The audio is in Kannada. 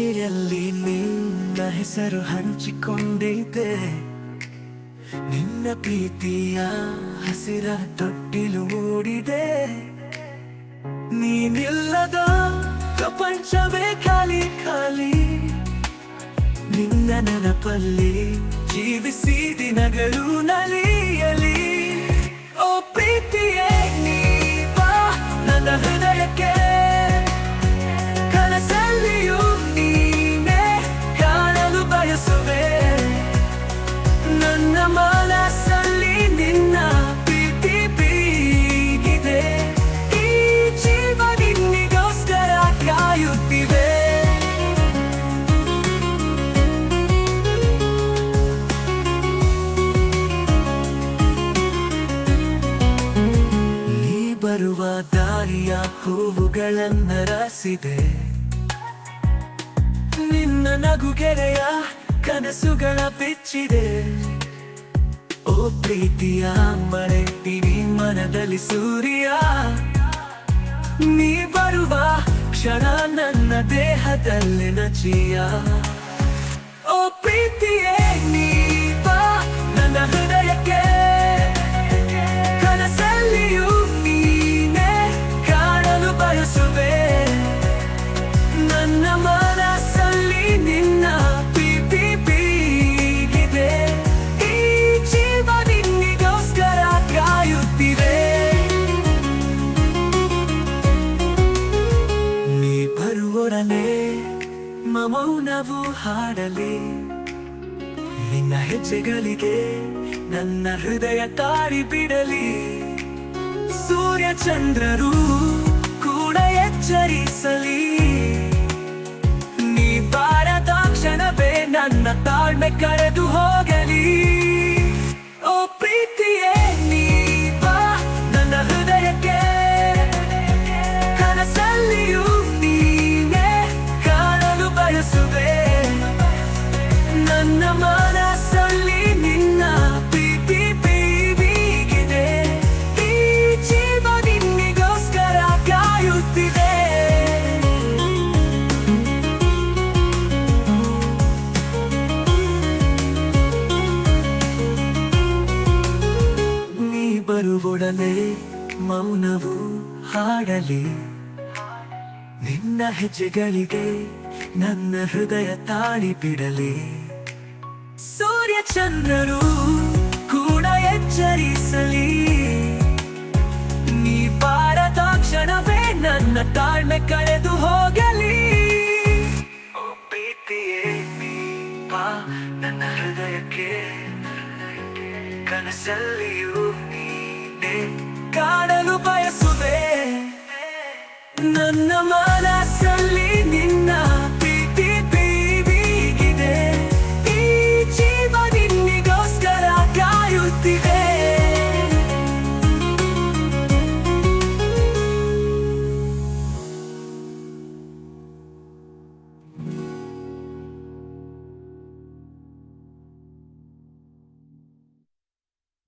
ಸಿರಿಯಲ್ಲಿ ನಿನ್ನ ಹೆಸರು ಹಂಚಿಕೊಂಡಿದ್ದೆ. ನಿನ್ನ ಪ್ರೀತಿಯ ಹಸಿರ ತೊಟ್ಟಿಲು ಮೂಡಿದೆ. ನೀನಿಲ್ಲದ ಪ್ರಪಂಚವೇ ಖಾಲಿ ಖಾಲಿ. ನಿನ್ನ ನೆನಪಲ್ಲಿ ಜೀವಿಸಿ ದಿನಗಳು ನಲಿಯಲಿ ದಾರಿಯ ಹೂವುಗಳನ್ನ ರಸಿದೆ. ನಿನ್ನ ನಗುಗೆರೆಯ ಕನಸುಗಳ ಬಿಚ್ಚಿದೆ. ಓ ಪ್ರೀತಿಯ ಮಳೆ, ಇಡೀ ಮನದಲ್ಲಿ ಸೂರ್ಯ. ನೀ ಬರುವ ಕ್ಷಣ ನನ್ನ ದೇಹದಲ್ಲಿ ನಚಿಯ. ಮೌನವು ಹಾಡಲಿ. ನಿನ್ನ ಹೆಜ್ಜೆಗಳಿಗೆ ನನ್ನ ಹೃದಯ ತಾಳಿ ಬಿಡಲಿ. ಸೂರ್ಯ ಚಂದ್ರರು ಕೂಡ ಎಚ್ಚರಿಸಲಿ. ನೀ ಬಾರದ ಕ್ಷಣವೇ ನನ್ನ ತಾಳ್ಮೆ ಕರೆದು ಹೋಗಲಿ. ಬರುವೊಡನೆ ಮೌನವು ಹಾಡಲಿ. ನಿನ್ನ ಹೆಜ್ಜೆಗಳಿಗೆ ನನ್ನ ಹೃದಯ ತಾಳಿ ಬಿಡಲಿ ಸೂರ್ಯ ಚಂದ್ರರು ಕೂಡ ಎಚ್ಚರಿಸಲಿ. ನೀ ಬಾರದ ಕ್ಷಣವೇ ನನ್ನ ತಾಳ್ಮೆ ಕಳೆದು ಹೋಗಲಿ. ನೀ ನನ್ನ ಹೃದಯಕ್ಕೆ ಕನಸಲ್ಲಿಯೂ ನೀನೆ ಕಾಣಲು ಬಯಸುವೆ. ನನ್ನ ಮನಸ್ಸ